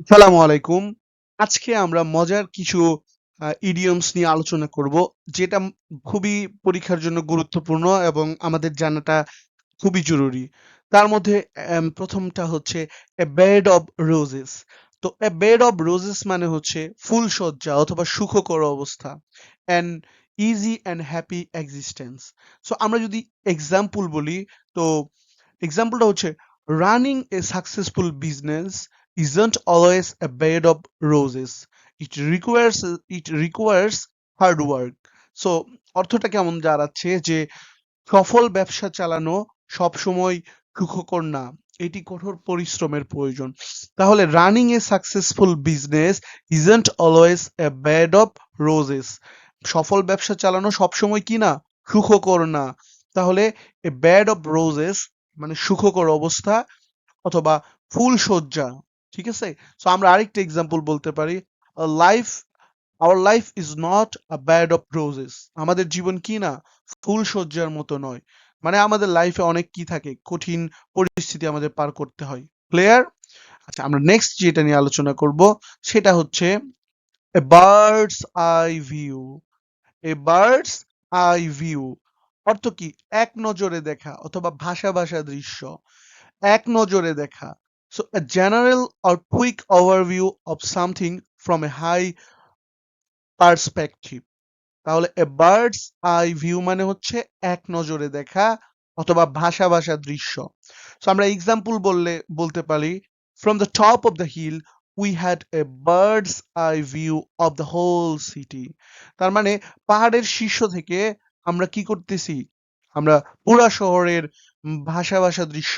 আসসালামু আলাইকুম। আজকে আমরা মজার কিছু ইডিয়মস নিয়ে আলোচনা করব, যেটা খুবই পরীক্ষার জন্য গুরুত্বপূর্ণ এবং আমাদের জানাটা খুবই জরুরি। তার মধ্যে এম ১ম টা হচ্ছে "a bed of roses" তো "a bed of roses" মানে হচ্ছে ফুলশয্যা অথবা সুখকর অবস্থা। "an easy and happy existence so আমরা যদি এক্সাম্পল বলি, তো এক্সাম্পলটা হচ্ছে running a successful business isn't always a bed of roses. It requires it requires hard work" so অর্থটা কেমন দাঁড়াচ্ছে যে, সফল ব্যবসা চালানো সবসময় সুখকর না। এটি কঠোর পরিশ্রমের প্রয়োজন। তাহলে "running a successful business isn't always a bed of roses" সফল ব্যবসা চালানো সবসময় কি না? সুখকর না। তাহলে "a bed of roses" মানে সুখকর অবস্থা অথবা ফুলশয্যা। ঠিক আছে? সো আমরা আরেকটা এক্সাম্পল বলতে পারি, "a life our life is not a bed of roses" আমাদের জীবন কি না? ফুলশয্যার মতো নয়। মানে আমাদের লাইফে অনেক কি থাকে? কঠিন পরিস্থিতি আমাদের পার করতে হয়। ক্লিয়ার? আচ্ছা আমরা নেক্সট যেটা নিয়ে আলোচনা করব, সেটা হচ্ছে a bird's eye view a bird's eye view অর্থ কি? এক নজরে দেখা অথবা ভাষা ভাষা দৃশ্য। এক নজরে দেখা। So "a general or quick overview of something from a high perspective" তাহলে "a bird's eye view" মানে হচ্ছে এক নজরে দেখা অথবা ভাসা, ভাসা দৃশ্য। সো আমরা এক্সাম্পল বললে বলতে পারি, "from the top of the hill we had a bird's eye view of the whole city" তার মানে পাহাড়ের শীর্ষ থেকে আমরা কি করতেছি? আমরা পুরা শহরের ভাসা, ভাসা দৃশ্য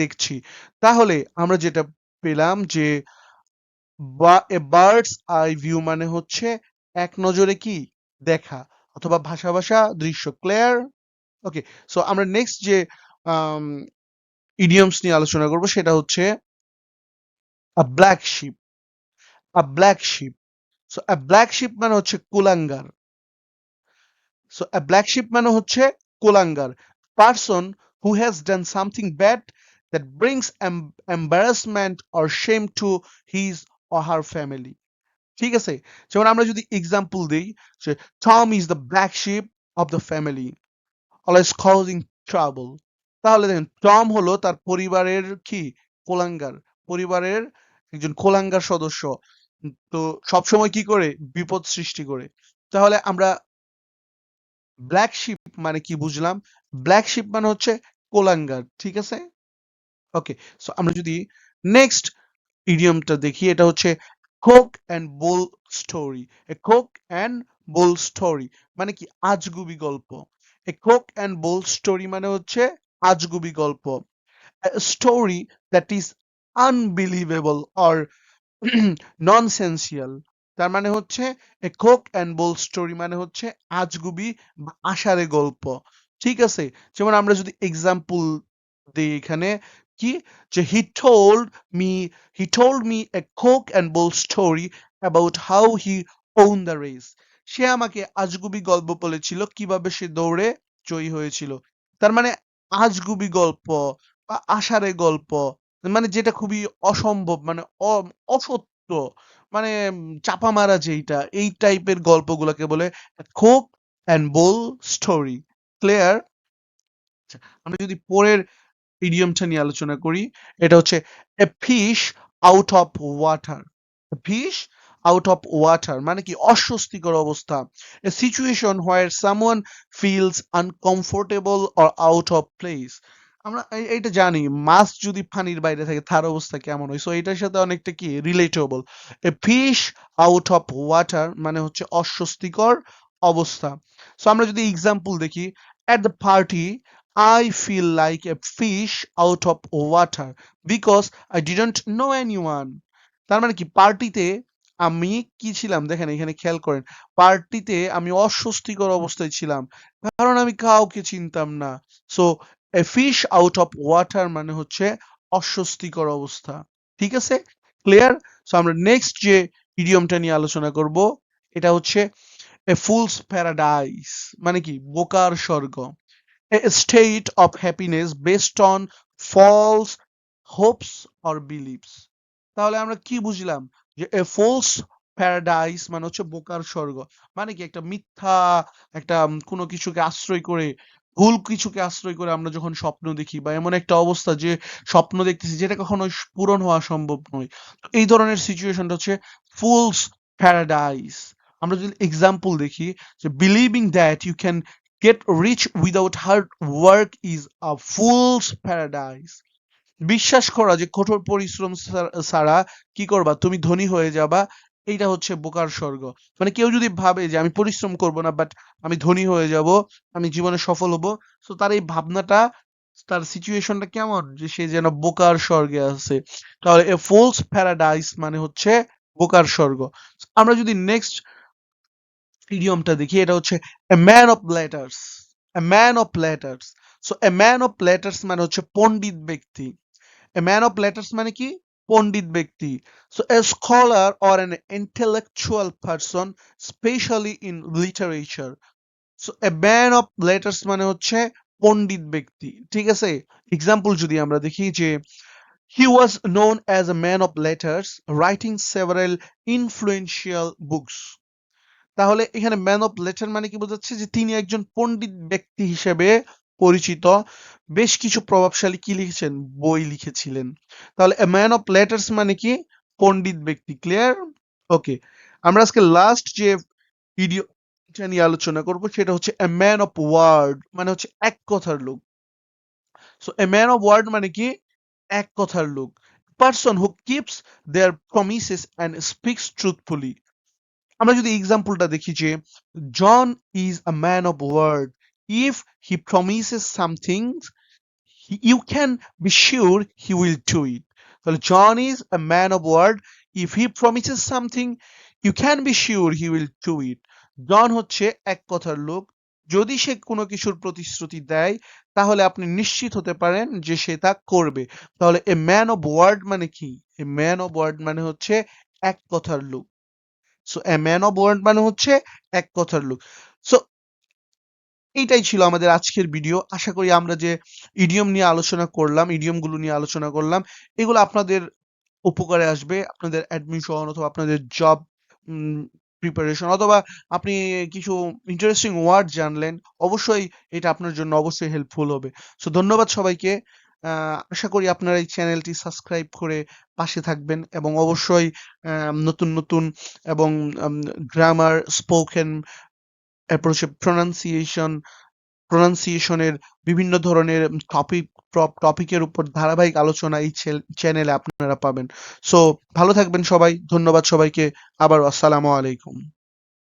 দেখছি। তাহলে আমরা যেটা পেলাম যে, বা "a bird's eye view" মানে হচ্ছে এক নজরে কি? দেখা অথবা ভাসা, ভাসা দৃশ্য। ক্লিয়ার? ওকে। সো আমরা নেক্সট যে ইডিয়মস নিয়ে আলোচনা করব সেটা হচ্ছে "a black sheep" "a black sheep" so "a black sheep" মানে হচ্ছে কুলাঙ্গার। সো "a black sheep" মানে হচ্ছে কুলাঙ্গার। Person who has done something bad that brings em embarrassment or shame to his or her family ঠিক আছে? যেমন আমরা যদি এক্সাম্পল দেই যে, "Tom is the black sheep of the family, always causing trouble" তাহলে দেখেন টম হলো তার পরিবারের কি? কুলাঙ্গার। পরিবারের একজন কুলাঙ্গার সদস্য। তো সবসময় কি করে? বিপদ সৃষ্টি করে। তাহলে আমরা ব্লাক শিপ মানে কি বুঝলাম? ব্লাক শিপ মানে হচ্ছে কোলাঙ্গার ঠিক আছে? ওকে সো আমরা যদি নেক্সট ইডিয়মটা দেখি, এটা হচ্ছে cock and bull story a cock and bull story মানে কি? আজগুবি গল্প। A cock and bull story মানে হচ্ছে আজগুবি গল্প। Story that is unbelievable or nonsensical তার মানে হচ্ছে a cock and bull story মানে হচ্ছে আজগুবি বা আষাঢ়ে গল্প। ঠিক আছে? যেমন আমরা যদি এক্সাম্পল দিই এখানে কি? যে "he told me, he told me a cock and bull story about how he won the race" সে আমাকে আজগুবি গল্প বলেছিল, কীভাবে সে দৌড়ে জয়ী হয়েছিল। তার মানে আজগুবি গল্প বা আষাঢ়ে গল্প মানে যেটা খুবই অসম্ভব মানে অসত্য মানে চাপা মারা যেইটা, এই টাইপের গল্পগুলাকে বলে "a cock and story story" clear? আমরা যদি পরের ইডিয়মটা নিয়ে আলোচনা করি, এটা হচ্ছে "a fish out of water" "a fish out of water" মানে কি? অস্বস্তিকর অবস্থা। "a situation where someone feels uncomfortable or out of place" আমরা এইটা জানি মাছ যদি পানির বাইরে থাকে তার অবস্থা কেমন হয়? সো এটার সাথে অনেকটা কি relatable. A fish out of water মানে হচ্ছে অস্বস্তিকর অবস্থা। সো আমরা যদি এক্সাম্পল দেখি, "at the party I feel like a fish out of water because I didn't know anyone" তার মানে কি? পার্টিতে আমি কি ছিলাম? দেখেন এখানে খেয়াল করেন। পার্টিতে আমি অস্বস্তিকর অবস্থায় ছিলাম। কারণ আমি কাউকে চিনতাম না। So "a fish out of water" মানে হচ্ছে অস্বস্তিকর অবস্থা। ঠিক আছে? ক্লিয়ার? সো আমরা নেক্সট যে ইডিয়মটা নিয়ে আলোচনা করব, এটা হচ্ছে এ ফুলস প্যারাডাইস মানে কি? বোকার স্বর্গ। "A state of happiness based on false hopes or beliefs" তাহলে আমরা কি বুঝলাম? যে এ ফলস প্যারাডাইস মানে হচ্ছে বোকার স্বর্গ। মানে কি? একটা মিথ্যা, একটা কোনো কিছুকে আশ্রয় করে, ভুল কিছুকে আশ্রয় করে আমরা যখন স্বপ্ন দেখি বা এমন একটা অবস্থা যে স্বপ্ন দেখতেছি যেটা কখনো পূরণ হওয়া সম্ভব নয়। এই ধরনের সিচুয়েশনটা হচ্ছে ফুলস প্যারাডাইস আমরা যদি এক্সাম্পল দেখি যে believing that you can get rich without hard work is a fool's paradise বিশ্বাস করা যে কঠোর পরিশ্রম ছাড়া কি করবা? তুমি ধনী হয়ে যাবা। এইটা হচ্ছে বোকার স্বর্গ। মানে কেউ যদি ভাবে যে আমি পরিশ্রম করব না বাট আমি ধনী হয়ে যাব, আমি জীবনে সফল হব তো তার এই ভাবনাটা, তার সিচুয়েশনটা কেমন? যে সে যেন বোকার স্বর্গে আছে। তাহলে এ ফোলস প্যারাডাইস মানে হচ্ছে বোকার স্বর্গ। আমরা যদি নেক্সট ইডিয়মটা দেখি এটা হচ্ছে a man of letters a man of letters so a man of letters মানে হচ্ছে পণ্ডিত ব্যক্তি A man of letters মানে কি পণ্ডিত ব্যক্তি so a scholar or an intellectual person especially in literature so a man of letters মানে হচ্ছে পণ্ডিত ব্যক্তি ঠিক আছে এক্সাম্পল যদি আমরা দেখি যে he was known as a man of letters writing several influential books তাহলে এখানে ম্যান অফ লেটার মানে কি বোঝাচ্ছে? যে তিনি একজন পণ্ডিত ব্যক্তি হিসেবে পরিচিত। বেশ কিছু প্রভাবশালী কি লিখেছেন? বই লিখেছিলেন। তাহলে ম্যান অফ লেটার্স মানে কি? পণ্ডিত ব্যক্তি। ক্লিয়ার ওকে আমরা আজকে লাস্ট যে ভিডিও নিয়ে আলোচনা করব, সেটা হচ্ছে এ ম্যান অফ ওয়ার্ড মানে হচ্ছে এক কথার লোক। So a man of word মানে কি? এক কথার লোক। Person who keeps their promises and speaks truthfully আমরা যদি এক্সাম্পলটা দেখি যে John is a man of word if he promises something you can be sure he will do it তাহলে John is a man of word if he promises something you can be sure he will do it John হচ্ছে এক কথার লোক। যদি সে কোনো কিছুর প্রতিশ্রুতি দেয়, তাহলে আপনি নিশ্চিত হতে পারেন যে সে তা করবে। তাহলে এ ম্যান অফ ওয়ার্ড মানে কি? এ ম্যান অফ ওয়ার্ড মানে হচ্ছে এক কথার লোক। So a man of word মানে হচ্ছে এক কথার লোক। সো এইটাই ছিল আমাদের আজকের ভিডিও আশা করি আমরা যে ইডিয়ম নিয়ে আলোচনা করলাম ইডিয়মগুলো নিয়ে আলোচনা করলাম, এগুলো আপনাদের উপকারে আসবে। আপনাদের অ্যাডমিশন অথবা আপনাদের জব প্রিপারেশন অথবা আপনি কিছু ইন্টারেস্টিং ওয়ার্ড জানলেন, অবশ্যই এটা আপনার জন্য অবশ্যই হেল্পফুল হবে। সো ধন্যবাদ সবাইকে। আশা করি আপনারা এই চ্যানেলটি সাবস্ক্রাইব করে পাশে থাকবেন এবং অবশ্যই নতুন নতুন এবং গ্রামার স্পোকেন এরপর হচ্ছে প্রনাউন্সিয়েশন বিভিন্ন ধরনের টপিক টপিকের উপর ধারাবাহিক আলোচনা এই চ্যানেলে আপনারা পাবেন। সো ভালো থাকবেন সবাই, ধন্যবাদ সবাইকে আবার আসসালামু আলাইকুম।